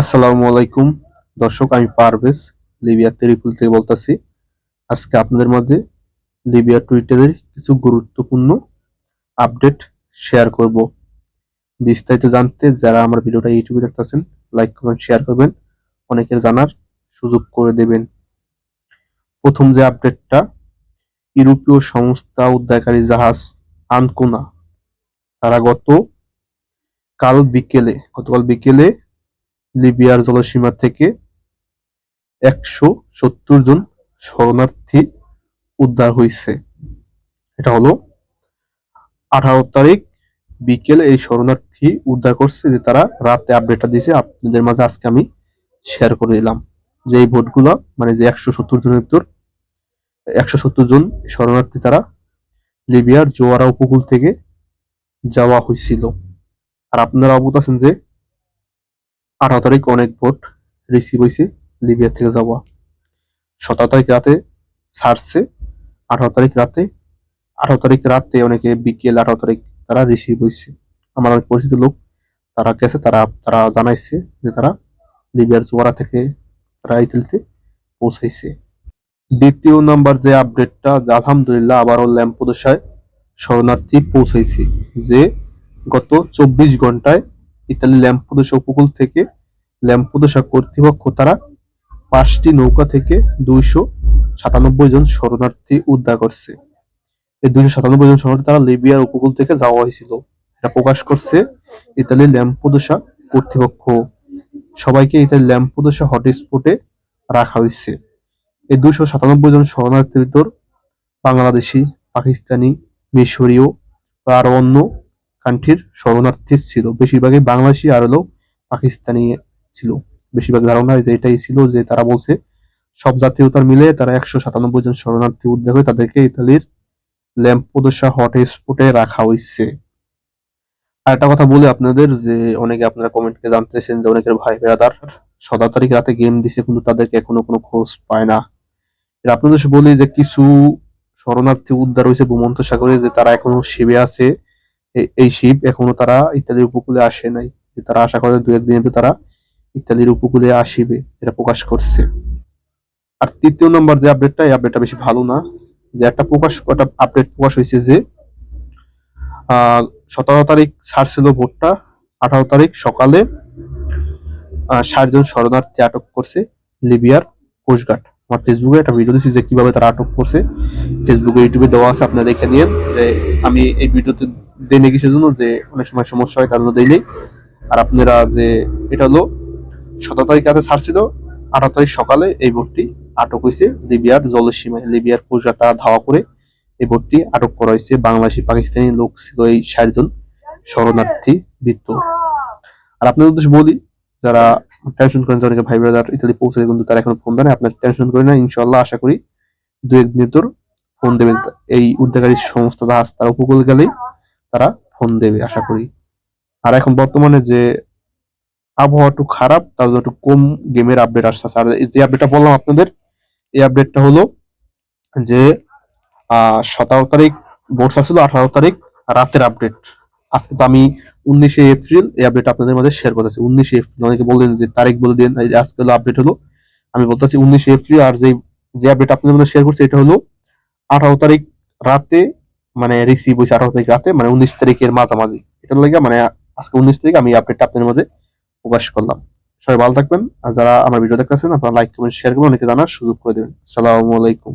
আসসালামু আলাইকুম। দর্শক, আমি পারভেজ, লিবিয়া ত্রিপুল থেকে বলতেছি। আজকে আপনাদের মাঝে লিবিয়া টুইটারের কিছু গুরুত্বপূর্ণ আপডেট শেয়ার করব। বিস্তারিত জানতে যারা আমার ভিডিওটা ইউটিউবে দেখতেছেন, লাইক, কমেন্ট, শেয়ার করবেন। অনেকের জানার সুযোগ করে দেবেন। প্রথম যে আপডেটটা, ইউরোপীয় সংস্থা উদ্ধারকারী জাহাজ আনকোনা, তারা গত কাল বিকেলে, গতকাল বিকেলে লিবিয়ার জলসীমা থেকে একশো সত্তর জন শরণার্থী উদ্ধার হয়েছে এটা হলো আঠারো তারিখ বিকেলে এই শরণার্থী উদ্ধার করছে যে তারা রাতে আপডেটটা দিয়েছে। আপনাদের মাঝে আজকে আমি শেয়ার করে দিলাম যে এই ভোটগুলো মানে যে একশো সত্তর জনের ভিতর একশো সত্তর জন শরণার্থী তারা লিবিয়ার জোয়ারা উপকূল থেকে যাওয়া হয়েছিল আর আপনারা অবগত আছেন যে আঠারো তারিখ অনেক ভোট রিসিভ হয়েছে লিবিয়া থেকে যাওয়া। সতেরো তারিখ রাতে ছাড়ছে, আঠারো তারিখ রাতে। আঠারো তারিখ রাতে অনেকে বিকেল আঠারো তারিখ তারা রিসিভ হয়েছে আমার অনেক পরিচিত লোক, তারা গেছে, তারা তারা জানাইছে যে তারা লিবিয়ার জোয়ারা থেকে তারা ইতিলসে পৌঁছাইছে। দ্বিতীয় নাম্বার যে আপডেটটা যে আলহামদুলিল্লাহ আবারও ল্যাম্পোদশায় শরণার্থী পৌঁছাইছে, যে গত চব্বিশ ঘন্টায় ইতালি ল্যাম্পোদোসা উপকূল থেকে ল্যাম্পোদোসা কর্তৃপক্ষ তারা পাঁচটি নৌকা থেকে দুইশো সাতানব্বই জন শরণার্থী উদ্ধার করছে। এই দুইশো সাতানব্বই জন শরণার্থী তারা লিবিয়ার উপকূল থেকে যাওয়া হয়েছিল। এটা প্রকাশ করছে ইতালির ল্যাম্পোদোসা কর্তৃপক্ষ। সবাইকে ইতালি ল্যাম্পোদোসা হটস্পটে রাখা হয়েছে। এই দুইশো সাতানব্বই জন শরণার্থীর ভিতর বাংলাদেশি, পাকিস্তানি, মিশরীয়, আরও অন্য কান্ট্রির শরণার্থী ছিল। বেশিরভাগই বাংলাদেশি আর হলো পাকিস্তানি ছিল। বেশিরভাগ ধারণা যে এটাই ছিল যে তারা বলছে, সব জাতীয়তার মিলে তারা একশো সাতানব্বই জন শরণার্থী উদ্ধার হয়ে তাদেরকে ইতালির ল্যাম্পোদোসা হট স্পটে রাখা হয়েছে। আর একটা কথা বলে আপনাদের, যে অনেকে আপনারা কমেন্টকে জানতেছেন যে অনেকের ভাই বেড়াদার সতেরো তারিখ রাতে গেম দিছে কিন্তু তাদেরকে এখনও কোনো খোঁজ পায় না। এর আপনাদের বলি যে কিছু শরণার্থী উদ্ধার হয়েছে ভূমন্ত সাগরে যে তারা এখনও শিবে আছে। এই শিপ এখনও তারা ইতালির উপকূলে আসে নাই। তারা আশা করে দু একদিনের ভিতরে তারা ইতালির উপকূলে আসিবে এটা প্রকাশ করছে। আর তৃতীয় নম্বর যে আপডেটটা এই আপডেটটা বেশি ভালো না। যে একটা প্রকাশ একটা আপডেট প্রকাশ হয়েছে যে সতেরো তারিখ ছাড়ছিল ভোটটা আঠারো তারিখ সকালে আহ, ষাট জন শরণার্থী আটক করছে লিবিয়ার কোস্টগার্ড। আমার ফেসবুকে একটা ভিডিও দিচ্ছি যে কীভাবে তারা আটক করছে। ফেসবুকে ইউটিউবে দেওয়া আছে, আপনারা দেখে নিন যে আমি এই ভিডিওতে দেনে কিসের জন্য, যে অনেক সময় সমস্যা হয় তার জন্য দেইনি আর আপনারা যে, এটা হলো সতেরো তারিখ রাতে ছাড়ছিল আঠারো তারিখ সকালে এই বোটটি আটক হয়েছে, লিবিয়ার জলসীমায়, লিবিয়ার কোস্টগার্ড তারা ধাওয়া করে এই বোটটি আটক করা হয়েছে। বাংলাদেশি, পাকিস্তানি লোক ছিল এই ষাট জন শরণার্থী বৃত্ত। আর আপনাদের উদ্দেশ্যে বলি যারা টেনশন করেন যে অনেকে ভাই ব্রাদার ইত্যাদি পৌঁছে কিন্তু তারা এখন ফোন দেয় আপনার টেনশন করেন না ইনশাল্লাহ আশা করি দু একদিনের তোর ফোন দেবে এই উদ্ধারকারী সংস্থা জাহাজ তারা উপকূল গেলেই তারা ফোন দেবে, আশা করি। আর এখন বর্তমানে যে আবহাওয়া একটু খারাপ, তার জন্য একটু কম গেমের আপডেট আসছে। আর যে আপডেটটা বললাম আপনাদের, এই আপডেটটা হলো যে সতেরো তারিখ বর্ষা ছিল আঠারো তারিখ, রাতের আপডেট আজকে তো আমি উনিশে এপ্রিল এই আপডেট আপনাদের মধ্যে শেয়ার করতেছি। উনিশে এপ্রিল, অনেকে বললেন যে তারিখ বলে দিন আজকে হলো আপডেট হলো। আমি বলতেছি উনিশে এপ্রিল, আর যে যে আপডেট আপনাদের মধ্যে শেয়ার করছি, এটা হলো আঠারো তারিখ রাতে মানে রিসিভ হয়েছে আঠারো তারিখ রাতে মানে উনিশ তারিখের মাঝামাঝি। এটার লাগে মানে আজকে উনিশ তারিখ আমি আপডেটটা আপনাদের মধ্যে প্রকাশ করলাম। সবাই ভালো থাকবেন, আর যারা আমার ভিডিও দেখতেছেন, আপনারা লাইক কমেন্ট শেয়ার করবেন, অনেকে জানার সুযোগ করে দেবেন। আসসালামু আলাইকুম।